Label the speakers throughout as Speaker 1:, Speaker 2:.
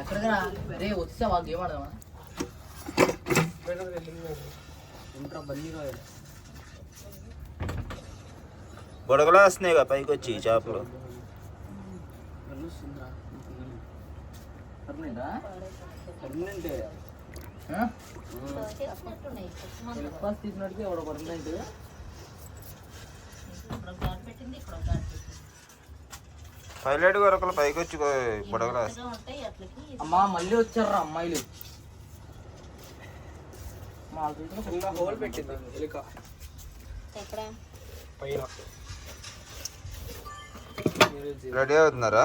Speaker 1: ఎక్కడికి రా వచ్చావా గేమ్ ఆడదామా
Speaker 2: బుడగలు వస్తున్నాయి కదా పైకి వచ్చి ఈ చేపలు.
Speaker 1: వెళ్ళొస్తుందిరా పర్మనెంటా పర్మనెంటే ఫస్ట్ తీసినట్టుగా ఎవడో
Speaker 2: పైలట్ గొరకలు పైకి వచ్చి వస్తాయి
Speaker 1: అమ్మా మళ్ళీ వచ్చారా అమ్మాయిలు. మా చూసిన హోల్ పెట్టింది ఎలుక
Speaker 3: ఎక్కడ?
Speaker 1: పైన.
Speaker 2: రెడీ అవుతున్నారా?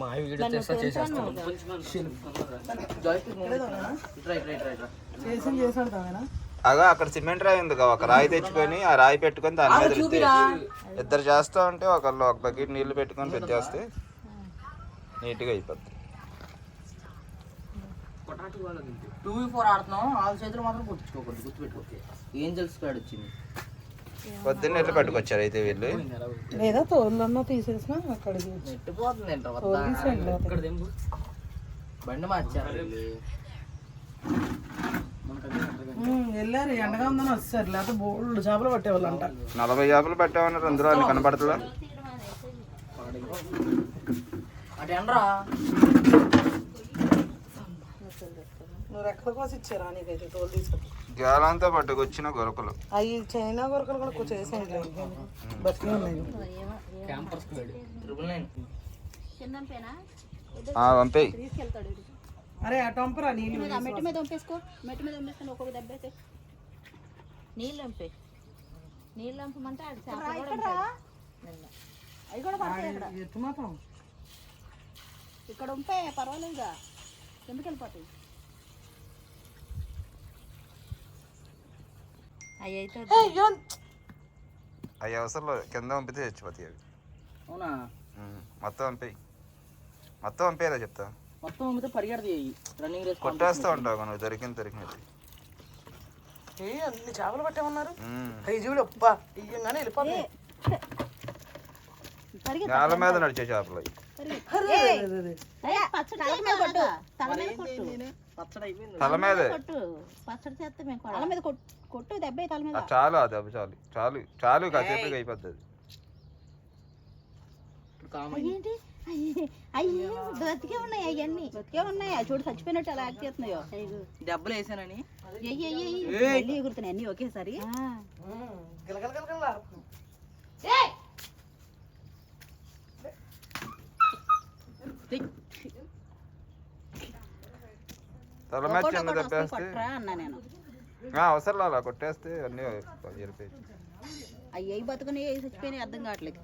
Speaker 1: మా వీడియో చేసేస్తాను. జాయిస్టిక్ రైట్ రైట్ రైట్
Speaker 2: అగా అక్కడ సిమెంట్ రాయి ఉంది కదా ఒక రాయి తెచ్చుకొని ఆ రాయి పెట్టుకొని దాని మీద. ఇద్దరు చేస్తా ఉంటే ఒకళ్ళు ఒక బకెట్ నీళ్ళు పెట్టుకొని పెట్టేస్తే నీట్గా అయిపోద్ది.
Speaker 1: టూ ఫోర్ ఆడుతున్నాం ఆరు చేతులు మాత్రం గుర్తుపెట్టుకోకే. వచ్చింది.
Speaker 2: పొద్దున్న ఎట్లా పట్టుకొచ్చారు అయితే వీళ్ళు?
Speaker 4: లేదా తోళ్ళన్నా తీసేసిన
Speaker 1: నెట్టిపోతుంది దింపు? బండి మార్చారు
Speaker 4: వెళ్ళారు. ఎండగా ఉందని వచ్చారు లేకపోతే బోల్డ్ చేపలు పట్టేవాళ్ళు అంట
Speaker 2: నలభై చేపలు పెట్టామన్నారు. అందులో అన్ని కనపడతలా?
Speaker 1: అటు ఎండ్రా?
Speaker 4: నువ్వు రెక్కల కోసం ఇచ్చారా? నీకైతే తోలు తీసుకొని
Speaker 2: గేలంతా పట్టుకొచ్చిన గొరకలు.
Speaker 4: అవి చైనా కొరకలు కూడా కొంచెం వేసేయండి బతికే ఉన్నాయి.
Speaker 2: పంపేయ్.
Speaker 4: అరే ఆ టంపరా నీళ్ళు
Speaker 3: మెట్టు మీద పంపేసుకో మెట్టు మీద పంపేస్తాను ఒక్కొక్క దెబ్బ అయితే. నీళ్ళు పంపే నీళ్ళు ఉంటాడు. నిన్న. అవి కూడా పడతాయి ఇక్కడ
Speaker 4: ఎత్తు మాత్రం.
Speaker 3: ఇక్కడ ఉంపే పర్వాలేదుగా ఎందుకు వెళ్ళిపోతాయి? అవి అయితే
Speaker 2: అవి అవసరం లేదు. కింద పంపితే చచ్చిపోతాయి అవి.
Speaker 1: అవునా?
Speaker 2: మొత్తం పంపేయి మొత్తం పంపేలా చెప్తా.
Speaker 1: మొత్తం అమ్మితే పరిగెడతాయి రన్నింగ్ రేస్
Speaker 2: కొట్టేస్తా ఉంటావు నువ్వు దొరికింది దొరికినది.
Speaker 4: ఏ అన్ని చేపలు పట్టేమన్నారు. అవి చూడు అబ్బా ఇయ్యంగానే వెళ్ళిపోతాయి.
Speaker 2: నేల మీద నడిచే చేపలు
Speaker 3: తల మీద కొట్టు. తల మీద కొట్టు.
Speaker 1: పచ్చడి అయిపోయింది.
Speaker 2: తల మీదే
Speaker 3: కొట్టు. పచ్చడి చేస్తే మేము తల మీద కొట్టు కొట్టు దెబ్బ తల మీద.
Speaker 2: ఆ, చాలు ఆ దెబ్బ చాలు. చాలు చాలు కాసేపు అయిపోద్ది
Speaker 3: అయ్యి అయ్యి బతికే ఉన్నాయి అవన్నీ. బతికే ఉన్నాయి. అవి చూడు చచ్చిపోయినట్టు అలా యాక్ట్ చేస్తున్నాయో.
Speaker 1: దెబ్బలు వేసానని.
Speaker 3: మళ్ళీ ఎగురుతున్నాయి అన్ని ఒకేసారి.
Speaker 2: అవసరం అలా కొట్టేస్తే అన్నీ
Speaker 3: అవి బతుకుని చచ్చిపోయినాయి అర్థం కావట్లేదు.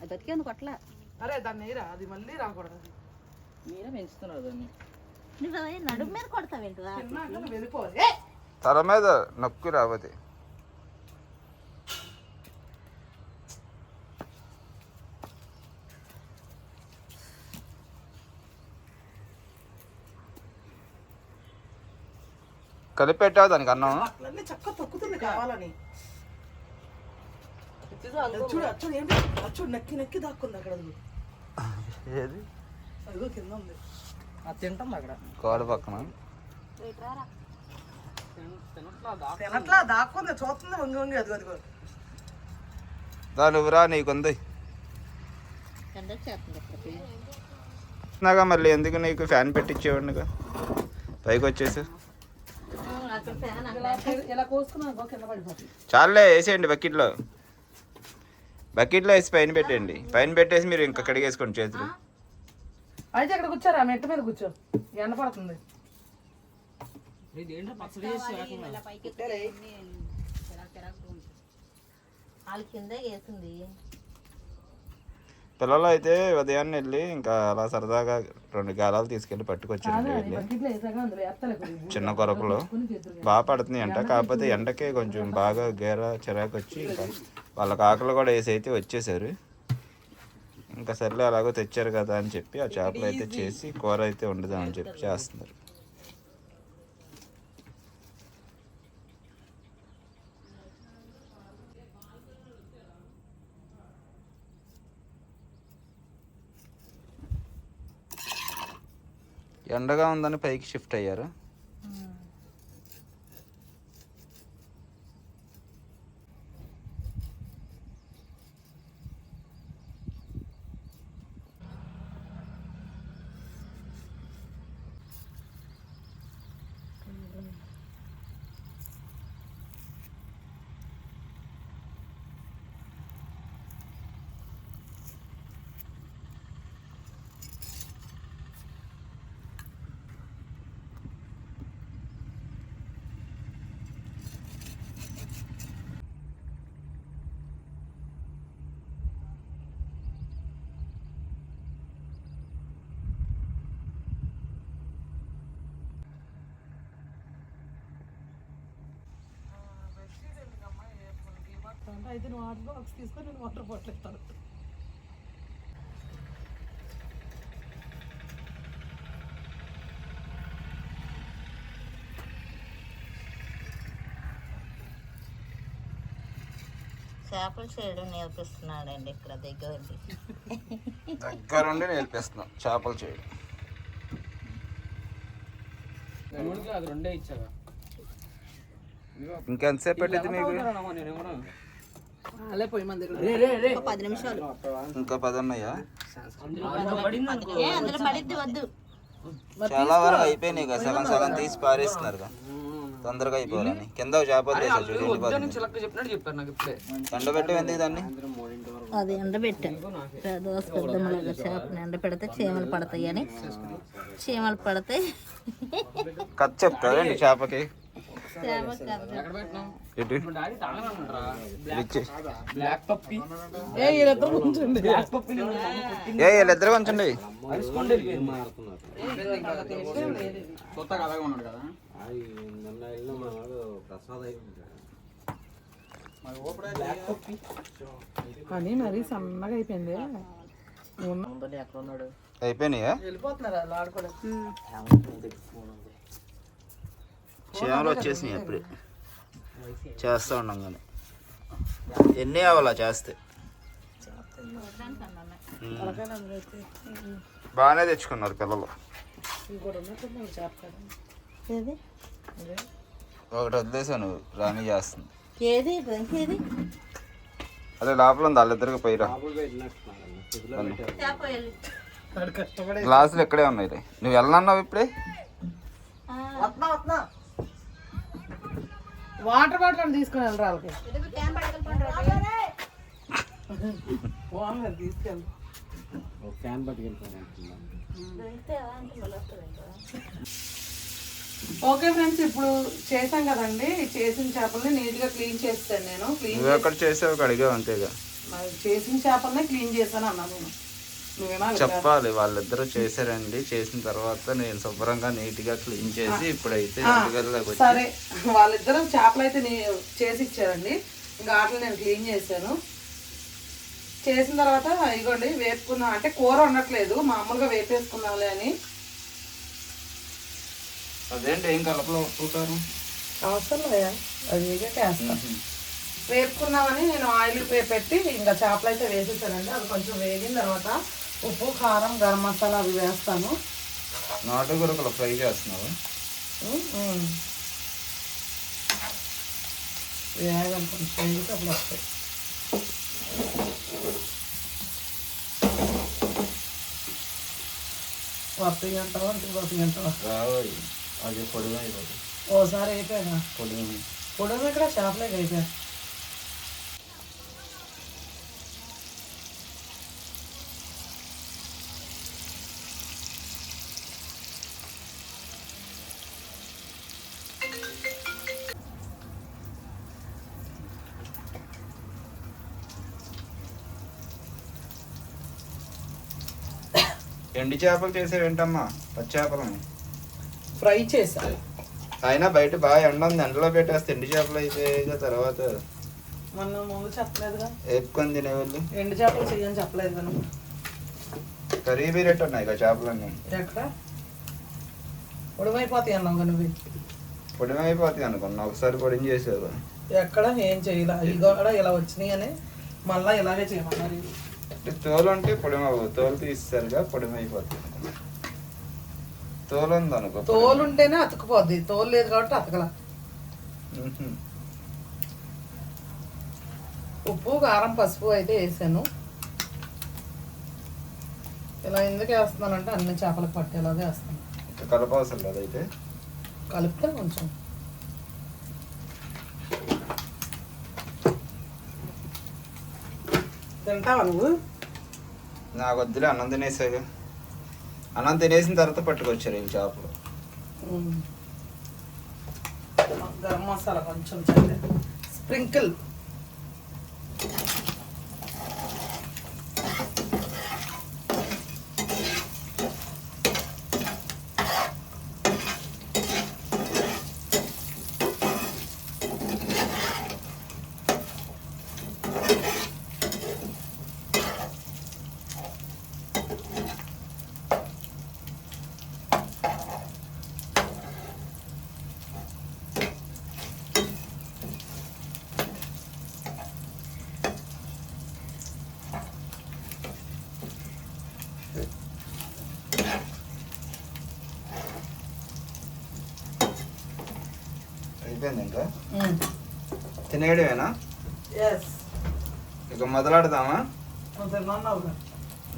Speaker 3: అది బతికేందుకు కొట్టలా?
Speaker 4: అరే దాన్ని వేయరా అది మళ్ళీ రాకూడదు.
Speaker 1: మీరే పెంచుతున్నారు దాన్ని.
Speaker 3: నువ్వు నడుము మీద కొడతావేంటిరా
Speaker 4: తిన్నాక నువ్వు వెళ్ళిపోవాలి ఏ!
Speaker 2: తల మీద నొక్కి రాబోతే కలిపి పెట్టావు దానికి అన్నం?
Speaker 4: అట్లన్నీ చక్క తొక్కుతుంది కావాలని. అది చూడు అది చూడు ఏంటి అది చూడు నక్కి నక్కి దాక్కుంది అక్కడ అది.
Speaker 2: ఏది?
Speaker 4: అదిగో కింద ఉంది.
Speaker 1: అది తింటుంది అక్కడ.
Speaker 2: గోడ పక్కన.
Speaker 4: తినట్లా దాక్కుంది. చూస్తుంది వంగి వంగి అదిగో అదిగో.
Speaker 2: దాని ఊరా నీకుంది
Speaker 3: ఎండకు చేస్తుంది ఇక్కడికి.
Speaker 2: నాగా మళ్ళీ? ఎందుకు నీకు ఫ్యాన్ పెట్టించేవాడినిగా పైకి వచ్చేసి. చాలే వేసేయండి బకెట్లో. బకెట్లో వేసి పైన పెట్టండి. పైన పెట్టేసి మీరు ఇంకా కడిగేసుకోండి చేతులు.
Speaker 4: అయితే అక్కడ కూర్చోరా మెట్ట మీద కూర్చో. ఎండ పడుతుంది.
Speaker 2: పిల్లలు అయితే ఉదయాన్నే వెళ్ళి ఇంకా అలా సరదాగా రెండు గాలాలు తీసుకెళ్ళి
Speaker 4: కొద్దిగా.
Speaker 2: చిన్న కొరకులు. బాగా పడుతుంది అంట కాకపోతే ఎండకే కొంచెం బాగా గేర చిరాకు వచ్చి ఇంకా వాళ్ళ కాకలు కూడా వేసి అయితే వచ్చేసారు. ఇంకా సర్లే అలాగో తెచ్చారు కదా అని చెప్పి ఆ చేపలు అయితే చేసి కూర అయితే వండుదామని చెప్పి చేస్తున్నారు. ఎండగా ఉందని పైకి షిఫ్ట్ అయ్యారు.
Speaker 4: అయితే నువ్వు వాటర్ బాక్స్ తీసుకొని నేను వాటర్ బాటిల్ ఇస్తాను.
Speaker 3: చేపలు చేయడం నేర్పిస్తున్నాడండి ఇక్కడ దగ్గరుండి.
Speaker 2: దగ్గరుండి నేర్పిస్తున్నాం చేపలు చేయడం
Speaker 1: అది రెండే ఇచ్చాగా
Speaker 2: ఇంకెంతసేపు పెట్టింది మీకు
Speaker 4: అలే పోయి మన దగ్గర
Speaker 3: ఒక పది నిమిషాలు.
Speaker 2: ఇంకా పది ఉన్నాయా
Speaker 3: అందులో వద్దు.
Speaker 2: చాలా వరకు అయిపోయినాయి కదా సగం సగం తీసి పారేస్తున్నారు. తొందరగా అయిపోవాలని. కింద చేపలు ఎండబెట్టి ఎందుకు దాన్ని?
Speaker 3: అది ఎండబెట్టా. దోశ పెద్దమ్మలాగా చేపని ఎండ పెడితే చీమలు పడతాయి అని. చీమలు పడతాయి.
Speaker 2: కథ చెప్తారండి చేపకి?
Speaker 4: ఏ వీళ్ళిద్దరు ఉంచండి
Speaker 2: కొంచండి
Speaker 4: కానీ మరి సన్నగా అయిపోయింది
Speaker 1: ఎక్కడ ఉన్నాడు
Speaker 2: అయిపోయినాయా
Speaker 4: వెళ్ళిపోతున్నారు
Speaker 2: చీమలు వచ్చేసినాయి అప్పుడే చేస్తా ఉన్నాం కానీ. ఎన్ని అవ్వాలా చేస్తే. బాగానే తెచ్చుకున్నారు పిల్లలు. ఒకటి వదిలేసాను రాణి చేస్తుంది. అదే లోపల ఉంది వాళ్ళిద్దరికి పోయిరా గ్లాసులు ఇక్కడే ఉన్నాయి. నువ్వు వెళ్ళన్నావు ఇప్పుడే?
Speaker 4: వాటర్ బాటిల్ తీసుకుని వెళ్ళరా వాళ్ళకి? తీసుకెళ్ళి. ఓకే ఫ్రెండ్స్ ఇప్పుడు చేసాం కదండి. చేసిన చేపల్ని నీట్గా క్లీన్ చేస్తాను నేను. క్లీన్
Speaker 2: చేసావు? అంతేగా
Speaker 4: చేసిన చేపల్ని క్లీన్ చేశాను అన్నా నేను.
Speaker 2: చెప్పాలి వాళ్ళిద్దరూ చేశారండి. చేసిన తర్వాత నేను శుభ్రంగా నీట్గా క్లీన్ చేసి ఇప్పుడైతే
Speaker 4: సరే. వాళ్ళిద్దరు చేపలు అయితే చేసి ఇచ్చారండి ఇంకా వాటిని నేను క్లీన్ చేశాను. చేసిన తర్వాత ఇగోండి వేపుకున్నా. అంటే కూర ఉండట్లేదు మామూలుగా వేపేసుకున్నాంలే అని.
Speaker 2: అదేంటి ఏం కలపలో ఒప్పుతారు
Speaker 4: అవసరం లేదా. అది వేస్తా వేపుకున్నామని నేను ఆయిల్ పే పెట్టి ఇంకా చేపలు అయితే వేసేసానండి. అది కొంచెం వేగిన తర్వాత ఉప్పు కారం గరం మసాలా అవి వేస్తాను.
Speaker 2: నాటు గురకలు ఫ్రై చేస్తున్నావు.
Speaker 4: వేగాలి కొంచెం వేగితే అప్పుడు వస్తాయి. వస్తాయి అంటావా పోతాయి అంటావా
Speaker 2: అది పొడిగా అయిపోతుంది.
Speaker 4: ఓసారి అయిపోయినా?
Speaker 2: పొడిగా.
Speaker 4: పొడవు ఇక్కడ చేపలే అయిపోయా
Speaker 2: ఎండి చేపలు చేసేవేంటమ్మా? పచ్చి చేపలని
Speaker 4: ఫ్రై చేసా.
Speaker 2: అయినా బయట బాగా ఎండ ఉంది ఎండలో పెట్టేస్తే ఎండి చేపలు అయితే ఇక తర్వాత
Speaker 4: మొన్న ముందు చెప్పలేదుగా.
Speaker 2: వేపుకొని తినేవాళ్ళు.
Speaker 4: ఎండు చేపలు చెయ్యని చెప్పలేదు కదా.
Speaker 2: కర్రీ బీరెట్ ఉన్నాయి ఇక చేపలన్నీ?
Speaker 4: ఎక్కడ? పొడవైపోతాయి అన్నావు నువ్వు.
Speaker 2: పొడిమ అయిపోతాయి అనుకున్నా ఒకసారి పొడిని చేసేది
Speaker 4: ఎక్కడ ఏం చేయలే ఇగో కూడా ఇలా వచ్చినాయి అని మళ్ళీ ఇలాగే చేయమన్నారు.
Speaker 2: అంటే తోలు అంటే పొడిమ తోలు తీస్తారుగా పొడిమ అయిపోతుంది తోలు ఉంది అనుకో
Speaker 4: తోలు ఉంటేనే అతుకుపోద్ది. తోలు లేదు కాబట్టి అతకల. ఉప్పు కారం పసుపు అయితే వేసాను. ఇలా ఎందుకు వేస్తున్నానంటే అన్ని చేపలకు పట్టేలాగా వేస్తాను
Speaker 2: కలపవసరం లేదు అయితే.
Speaker 4: కలిపితే కొంచెం తింటావా నువ్వు?
Speaker 2: నాకు వద్దులే అన్నం తినేసాగా అన్నం తినేసిన తర్వాత పట్టుకొచ్చారు వీళ్ళు చేపలు.
Speaker 4: గరం మసాలా కొంచెం చల్లే. స్ప్రింకిల్.
Speaker 2: అయిపోయింది ఇంకా తినేయడమేనా? ఇక మొదలెడదామా?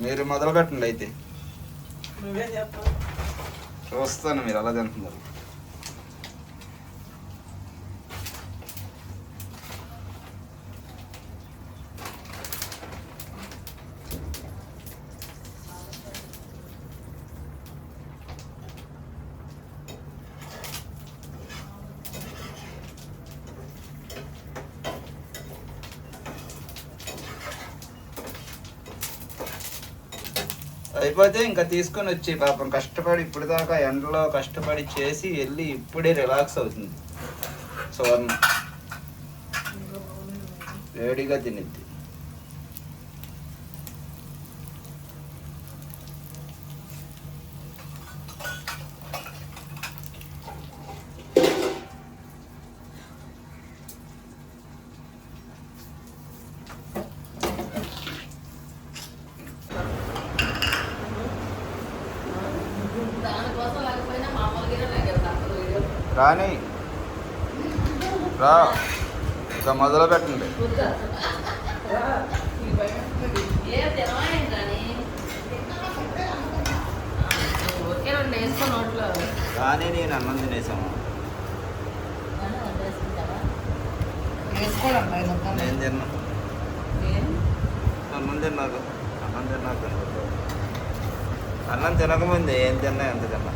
Speaker 2: మీరు మొదలు పెట్టండి అయితే చూస్తాను మీరు ఎలా తింటున్నారు. అయిపోతే ఇంకా తీసుకొని వచ్చి పాపం కష్టపడి ఇప్పుడు దాకా ఎండలో కష్టపడి చేసి వెళ్ళి ఇప్పుడే రిలాక్స్ అవుతుంది. సువర్ణ. వేడిగా తినిద్ది. రాని. రా. ఇక మొదలు పెట్టండి.
Speaker 3: కానీ
Speaker 2: నేను అన్నం తినేసాము. నేను తిన్నా? అన్నం తిన్నాక అన్నం తిన్నాక. అన్నం తినకముందు ఏం తిన్నా ఎంత తిన్నా.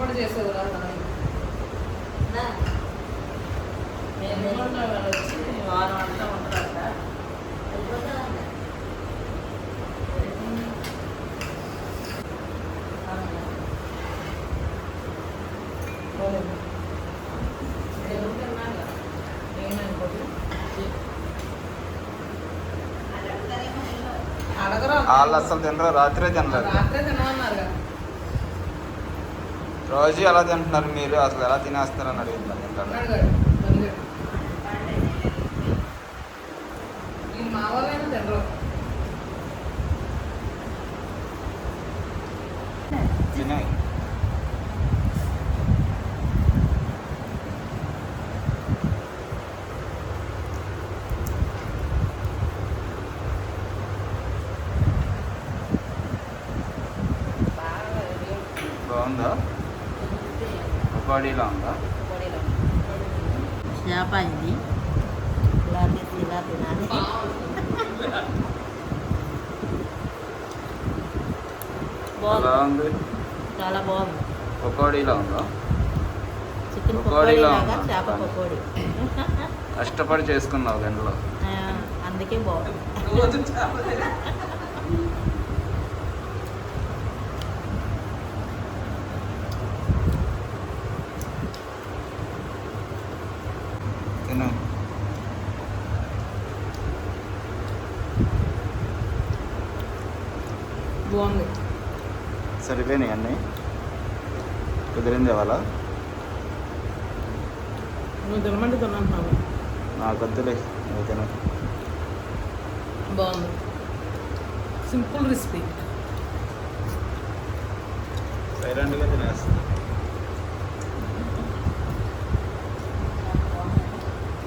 Speaker 4: కష్టపడి చేసేది రా నాన్న.
Speaker 3: నా. నేను వచ్చి వారం అంతా ఉంటారంట వెళ్ళిపోతారంట
Speaker 4: అడగరా?
Speaker 2: వాళ్ళు అసలు తినరు? రాత్రే తినలేదు?
Speaker 4: రాత్రే తినమన్నారుగా
Speaker 2: రోజు ఎలా తింటున్నారు మీరు? అసలు ఎలా తినేస్తారని అడుగుతున్నాను తింటాను
Speaker 4: అడిగాడు అడిగాడు వీళ్ళు మా వాళ్ళైనా తినరు.
Speaker 2: తినే. బాగుందా? పకోడీలా ఉందా?
Speaker 3: చేప ఇది. ఇలా తీసి ఇలా తినాలి
Speaker 2: ఎలా
Speaker 3: బాగుంది
Speaker 2: ఉంది?
Speaker 3: చాలా బాగుంది.
Speaker 2: పకోడీలా ఉందా?
Speaker 3: చికెన్
Speaker 2: పకోడీలా?
Speaker 3: చేప పకోడీ.
Speaker 2: కష్టపడి చేసుకున్నావు
Speaker 3: ఆ, అందుకే బాగుంది.
Speaker 4: బాగుంది.
Speaker 2: సరిపోయినాయి అన్నీ? కుదిరింది వాళ్ళ
Speaker 4: నువ్వు తినమంటే తినంటున్నావు.
Speaker 2: నాకు వద్దులే నువ్వు తిన.
Speaker 4: బాగుంది. Simple recipe.
Speaker 2: సైలెంట్గా తినేస్తా.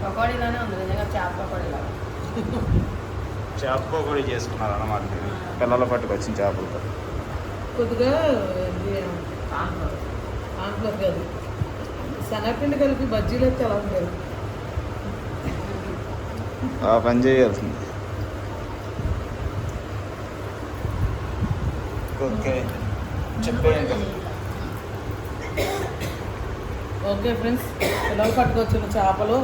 Speaker 4: పకోడీలానే ఉంది నిజంగా చేప పకోడీలాగా.
Speaker 2: చేప కూడా చేసుకున్నారు అన్నమాట. పిల్లలు పట్టుకొచ్చిన చేపలతో
Speaker 4: కొద్దిగా ఆంట్లో కాదు. శనగపిండి కలిపి బజ్జీలు అయితే ఎలా ఉంటాయి.
Speaker 2: ఆ పని చేయాల్సింది. ఓకే. చెప్పేయండి.
Speaker 4: ఓకే ఫ్రెండ్స్ పిల్లలు పట్టుకొచ్చిన చేపలు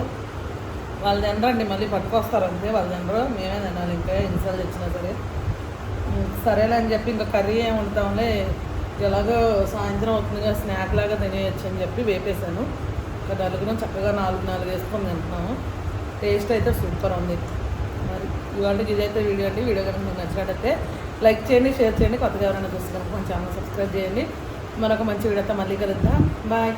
Speaker 4: వాళ్ళు తినరండి మళ్ళీ పట్టుకొస్తారు అంతే. వాళ్ళు తినరు మేమే తినాలి. ఇంకా ఎన్నిసార్లు తెచ్చినా సరే. సరేలే అని చెప్పి ఇంకా కర్రీ ఏమి ఉంటాంలే ఎలాగో సాయంత్రం అవుతుందిగా స్నాక్ లాగా తినేయచ్చు అని చెప్పి వేపేసాను ఇంకా నలుగురం చక్కగా నాలుగు నాలుగు వేసుకొని తింటున్నాము. టేస్ట్ అయితే సూపర్ ఉంది. మరి ఇవాళకి ఇదైతే వీడియో అండి. వీడియో కనుక మీకు నచ్చినట్టయితే లైక్ చేయండి షేర్ చేయండి. కొత్తగా ఎవరైనా చూస్తున్నారు కొంచెం మన ఛానల్ సబ్స్క్రైబ్ చేయండి. మరొక మంచి వీడియోతో మళ్ళీ కలుద్దాం. బాయ్.